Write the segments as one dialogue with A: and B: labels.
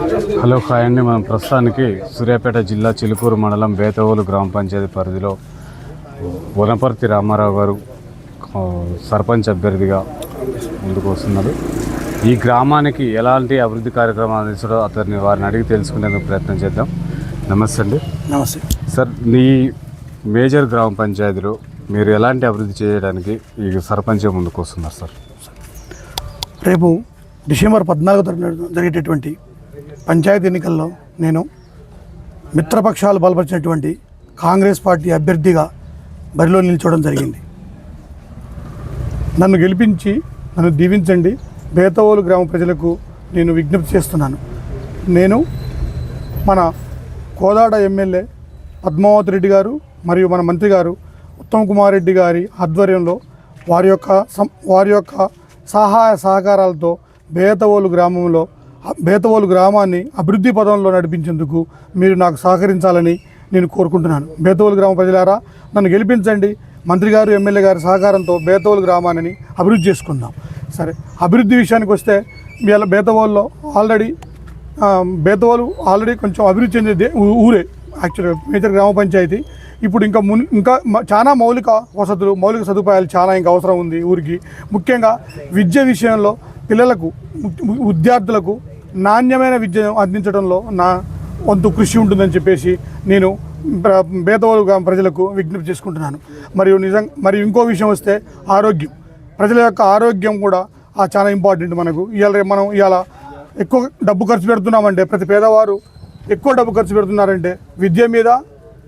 A: Hello hi అండి. మనం ప్రస్తుతానికి సూర్యాపేట జిల్లా చిలుకూరు మండలం బేతవోలు గ్రామ పంచాయతీ పరిధిలో వనపర్తి రామారావు గారు సర్పంచ్ అభ్యర్థిగా ముందుకు వస్తున్నారు. ఈ గ్రామానికి ఎలాంటి అభివృద్ధి కార్యక్రమాలు అందించడో అతన్ని వారిని అడిగి తెలుసుకునేందుకు ప్రయత్నం చేద్దాం. నమస్తే అండి.
B: నమస్తే.
A: సార్ మీ మేజర్ గ్రామ పంచాయతీలో మీరు ఎలాంటి అభివృద్ధి చేయడానికి ఈ సర్పంచ్ ముందుకు వస్తున్నారు సార్?
B: రేపు డిసెంబర్ పద్నాలుగో జరిగేటటువంటి పంచాయతీ ఎన్నికల్లో నేను మిత్రపక్షాలు బలపరిచినటువంటి కాంగ్రెస్ పార్టీ అభ్యర్థిగా బరిలో నిల్చోవడం జరిగింది. నన్ను గెలిపించి నన్ను దీవించండి. బేతవోలు గ్రామ ప్రజలకు నేను విజ్ఞప్తి చేస్తున్నాను. నేను మన కోదాడ ఎమ్మెల్యే పద్మావతి రెడ్డి గారు మరియు మన మంత్రి గారు ఉత్తమ్ కుమార్ రెడ్డి గారి ఆధ్వర్యంలో వారి యొక్క సం- వారి యొక్క సహాయ సహకారాలతో బేతవోలు గ్రామంలో బేతవోలు గ్రామాన్ని అభివృద్ధి పదంలో నడిపించేందుకు మీరు నాకు సహకరించాలని నేను కోరుకుంటున్నాను. బేతవోలు గ్రామ ప్రజలారా నన్ను గెలిపించండి. మంత్రి గారు ఎమ్మెల్యే గారి సహకారంతో బేతవోలు గ్రామాన్ని అభివృద్ధి చేసుకుందాం. సరే అభివృద్ధి విషయానికి వస్తే మీ బేతవోల్లో ఆల్రెడీ బేతవోలు ఆల్రెడీ కొంచెం అభివృద్ధి చెందింది ఊరే. యాక్చువల్గా మేజర్ గ్రామ పంచాయతీ. ఇప్పుడు ఇంకా మున్ ఇంకా చాలా మౌలిక వసతులు మౌలిక సదుపాయాలు చాలా ఇంకా అవసరం ఉంది ఊరికి. ముఖ్యంగా విద్య విషయంలో పిల్లలకు విద్యార్థులకు నాణ్యమైన విద్యను అందించడంలో నా వంతు కృషి ఉంటుందని చెప్పేసి నేను ప్ర- ప్రజలకు విజ్ఞప్తి చేసుకుంటున్నాను. మరియు నిజం మరియు ఇంకో విషయం వస్తే ఆరోగ్యం. ప్రజల యొక్క ఆరోగ్యం కూడా చాలా ఇంపార్టెంట్ మనకు. ఇవాళ మనం ఇవాళ ఎక్కువ డబ్బు ఖర్చు పెడుతున్నామంటే ప్రతి పేదవారు ఎక్కువ డబ్బు ఖర్చు పెడుతున్నారంటే విద్య మీద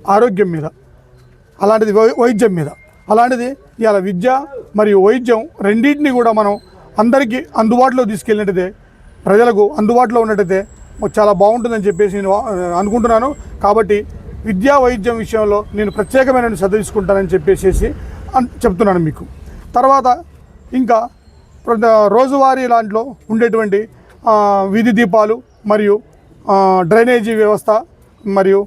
B: ఆరోగ్యం మీద అలాంటిది వై- వైద్యం మీద. అలాంటిది ఇవాళ విద్య మరియు వైద్యం రెండింటిని కూడా మనం అందరికీ అందుబాటులో తీసుకెళ్ళినట్టయితే ప్రజలకు అందుబాటులో ఉన్నట్టయితే చాలా బాగుంటుందని చెప్పేసి నేను అనుకుంటున్నాను. కాబట్టి విద్యా వైద్యం విషయంలో నేను ప్రత్యేకమైన శ్రద్ధ తీసుకుంటానని చెప్పేసి అన్- చెప్తున్నాను మీకు. తర్వాత ఇంకా రోజువారీ దాంట్లో ఉండేటువంటి వీధి దీపాలు మరియు డ్రైనేజీ వ్యవస్థ మరియు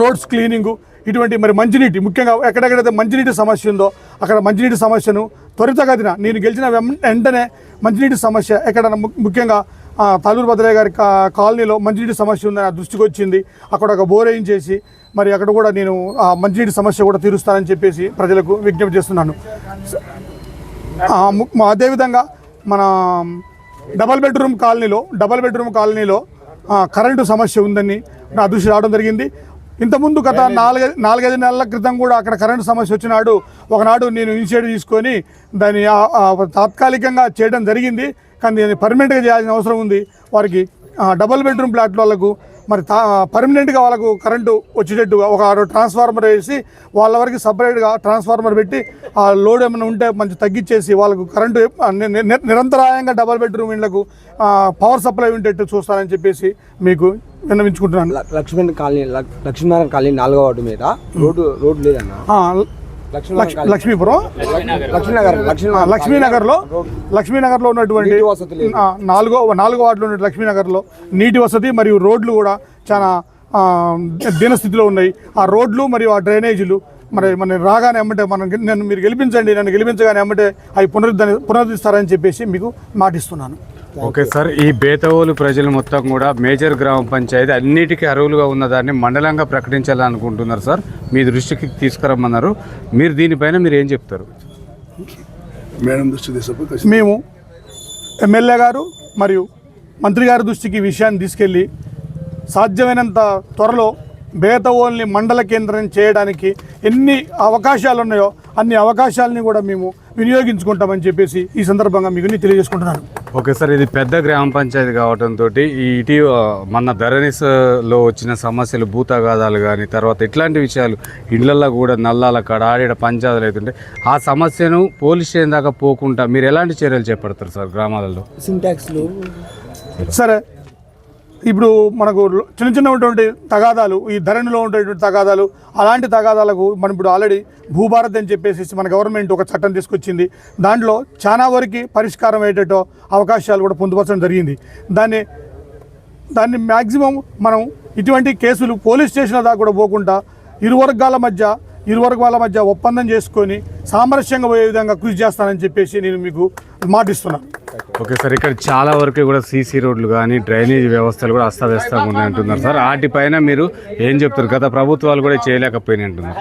B: రోడ్స్ క్లీనింగు ఇటువంటి మరి మంచినీటి ముఖ్యంగా ఎక్కడెక్కడైతే మంచినీటి సమస్య ఉందో అక్కడ మంచినీటి సమస్యను త్వరితగతిన నేను గెలిచిన వెం- వెంటనే మంచినీటి సమస్య ఎక్కడ ము- ముఖ్యంగా ఆ, తాలూరు భద్రయ్య గారి కా- కాలనీలో మంచినీటి సమస్య ఉందని నా దృష్టికి వచ్చింది. అక్కడ ఒక బోర్ వేయించేసి మరి అక్కడ కూడా నేను ఆ మంచినీటి సమస్య కూడా తీరుస్తానని చెప్పేసి ప్రజలకు విజ్ఞప్తి చేస్తున్నాను. అదేవిధంగా మన డబల్ బెడ్రూమ్ కాలనీలో డబల్ బెడ్రూమ్ కాలనీలో కరెంటు సమస్య ఉందని నా దృష్టి రావడం జరిగింది. ఇంతకుముందు గత నాలుగైదు నాలుగైదు నెలల క్రితం కూడా అక్కడ కరెంటు సమస్య వచ్చినాడు. ఒకనాడు నేను ఇనిషియేటివ్ తీసుకొని దాన్ని తాత్కాలికంగా చేయడం జరిగింది. కానీ దాన్ని పర్మనెంట్గా చేయాల్సిన అవసరం ఉంది. వారికి డబల్ బెడ్రూమ్ ఫ్లాట్ వాళ్ళకు మరి తా పర్మనెంట్గా వాళ్ళకు కరెంటు వచ్చేటట్టుగా ఒక ట్రాన్స్ఫార్మర్ వేసి వాళ్ళ వరకు సపరేట్గా ట్రాన్స్ఫార్మర్ పెట్టి ఆ లోడ్ ఏమైనా ఉంటే మంచి తగ్గించేసి వాళ్ళకు కరెంటు నిరంతరాయంగా డబల్ బెడ్రూమ్ ఇళ్ళకు పవర్ సప్లై ఉండేట్టు చూస్తారని చెప్పేసి మీకు విన్నవించుకుంటున్నాను.
C: లక్ష్మణ్ కాలనీ లక్- లక్ష్మీనారాయణ కాలనీ నాలుగో వార్డు మీద రోడ్డు రోడ్డు లేదన్న?
B: లక్ష్మీపురం
C: లక్ష్మీనగర్.
B: లక్ష్మీనగర్లో? లక్ష్మీనగర్లో ఉన్నటువంటి నాలుగో నాలుగో వార్డులో ఉన్న లక్ష్మీనగర్లో నీటి వసతి మరియు రోడ్లు కూడా చాలా దీనస్థితిలో ఉన్నాయి. ఆ రోడ్లు మరియు ఆ డ్రైనేజీలు మరి మన రాగానే అమ్మంటే మనం నన్ను మీరు గెలిపించండి నన్ను గెలిపించగానే అమ్మంటే అవి పునరుద్ధరణ పునరుద్ధరిస్తారని చెప్పేసి మీకు మాటిస్తున్నాను.
A: ఓకే సార్ ఈ బేతవోలు ప్రజలు మొత్తం కూడా మేజర్ గ్రామ పంచాయతీ అన్నిటికీ అర్హులుగా ఉన్నదాన్ని మండలంగా ప్రకటించాలనుకుంటున్నారు సార్ మీ దృష్టికి తీసుకురమ్మన్నారు. మీరు దీనిపైన మీరు ఏం చెప్తారు?
D: మేడం దృష్టి
B: మేము ఎమ్మెల్యే గారు మరియు మంత్రి గారి దృష్టికి ఈ విషయాన్ని తీసుకెళ్ళి సాధ్యమైనంత త్వరలో బేతవోల్ని మండల కేంద్రం చేయడానికి ఎన్ని అవకాశాలు ఉన్నాయో అన్ని అవకాశాలని కూడా మేము వినియోగించుకుంటామని చెప్పేసి ఈ సందర్భంగా మీకు నేను తెలియజేసుకుంటున్నాను.
A: ఓకే సార్ ఇది పెద్ద గ్రామ పంచాయతీ కావడంతో ఈ ఇటీవ మన ధరణిస్లో వచ్చిన సమస్యలు భూతగాదాలు కానీ తర్వాత ఇట్లాంటి విషయాలు ఇళ్ళల్లో కూడా నల్లాల కాడ ఆడిడ పంచాయతీలు అవుతుంటే ఆ సమస్యను పోలీస్ స్టేషన్ దాకా పోకుండా మీరు ఎలాంటి చర్యలు చేపడతారు సార్ గ్రామాలలో?
C: సింటాక్స్లు.
B: సరే ఇప్పుడు మనకు చిన్న చిన్నటువంటి తగాదాలు ఈ ధరణిలో ఉండేటువంటి తగాదాలు అలాంటి తగాదాలకు మనం ఇప్పుడు ఆల్రెడీ భూభారత్ అని చెప్పేసి మన గవర్నమెంట్ ఒక చట్టం తీసుకొచ్చింది. దాంట్లో చాలా వరకు పరిష్కారం అయ్యేటట్టు అవకాశాలు కూడా పొందుపరచడం జరిగింది. దాన్ని దాన్ని మ్యాక్సిమం మనం ఇటువంటి కేసులు పోలీస్ స్టేషన్ల దాకా కూడా పోకుండా ఇరు వర్గాల మధ్య ఇరు వర్గాల మధ్య ఒప్పందం చేసుకొని సామరస్యంగా పోయే విధంగా కృషి చేస్తానని చెప్పేసి నేను మీకు మాటిస్తున్నాను
A: ఓకే సార్ ఇక్కడ చాలా వరకు కూడా సీసీ రోడ్లు కానీ డ్రైనేజ్ వ్యవస్థలు కూడా అస్తవ్యస్తంగా ఉన్నాయి అంటున్నారు సార్. వాటిపైన మీరు ఏం చెప్తారు? గత ప్రభుత్వాలు కూడా చేయలేకపోయినాయి అంటున్నారు.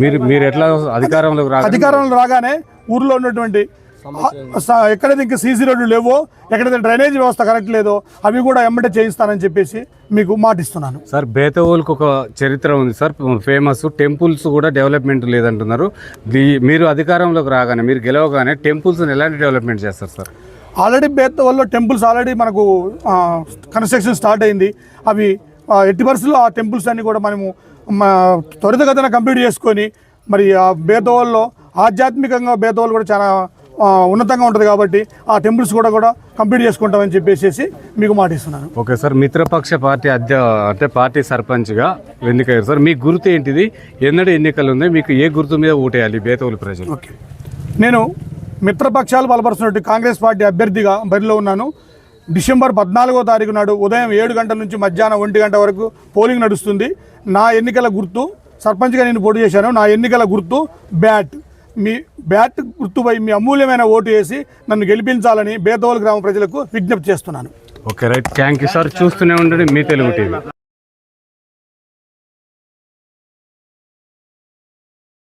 A: మీరు మీరు ఎట్లా అధికారంలోకి రా
B: అధికారంలో రాగానే ఊర్లో ఉన్నటువంటి ఎక్కడైతే ఇంకా సీసీ రోడ్లు లేవో ఎక్కడైతే డ్రైనేజ్ వ్యవస్థ కరెక్ట్ లేదో అవి కూడా ఎమ్మటే చేయిస్తానని చెప్పేసి మీకు మాటిస్తున్నాను.
A: సార్ బేతవోల్కి ఒక చరిత్ర ఉంది సార్. ఫేమస్ టెంపుల్స్ కూడా డెవలప్మెంట్ లేదంటున్నారు. దీ- మీరు అధికారంలోకి రాగానే మీరు గెలవగానే టెంపుల్స్ ఎలాంటి డెవలప్మెంట్ చేస్తారు సార్?
B: ఆల్రెడీ బేత్తవల్లో టెంపుల్స్ ఆల్రెడీ మనకు కన్స్ట్రక్షన్ స్టార్ట్ అయింది. అవి ఎట్టి పరిస్థితుల్లో ఆ టెంపుల్స్ అన్ని కూడా మనము మా త్వరితగతిన కంప్లీట్ చేసుకొని మరి ఆ బేతవల్లో ఆధ్యాత్మికంగా బేతవాళ్ళు కూడా చాలా ఉన్నతంగా ఉంటుంది కాబట్టి ఆ టెంపుల్స్ కూడా కూడా కంప్లీట్ చేసుకుంటామని చెప్పేసి మీకు మాటిస్తున్నాను
A: ఓకే సార్ మిత్రపక్ష పార్టీ అధ్య అంటే పార్టీ సర్పంచ్గా ఎన్నికయ్యారు సార్? మీ గుర్తు ఏంటిది? ఎన్నడూ ఎన్నికలు ఉంది మీకు ఏ గుర్తు మీద ఓటేయాలి బేతవులు ప్రజలు?
B: ఓకే. నేను మిత్రపక్షాలు బలపరుస్తున్నట్టు కాంగ్రెస్ పార్టీ అభ్యర్థిగా బరిలో ఉన్నాను. డిసెంబర్ పద్నాలుగో తారీఖు నాడు ఉదయం ఏడు గంటల నుంచి మధ్యాహ్నం ఒంటి గంట వరకు పోలింగ్ నడుస్తుంది. నా ఎన్నికల గుర్తు సర్పంచ్గా నేను పోటీ చేశాను. నా ఎన్నికల గుర్తు బ్యాట్. మీ బ్యాట్ గుర్తుపై మీ అమూల్యమైన ఓటు వేసి నన్ను గెలిపించాలని బేతవోలు గ్రామ ప్రజలకు విజ్ఞప్తి చేస్తున్నాను.
A: Okay right. Thank you sir. చూస్తూనే ఉండండి. మీ తెలుగు టీవీ.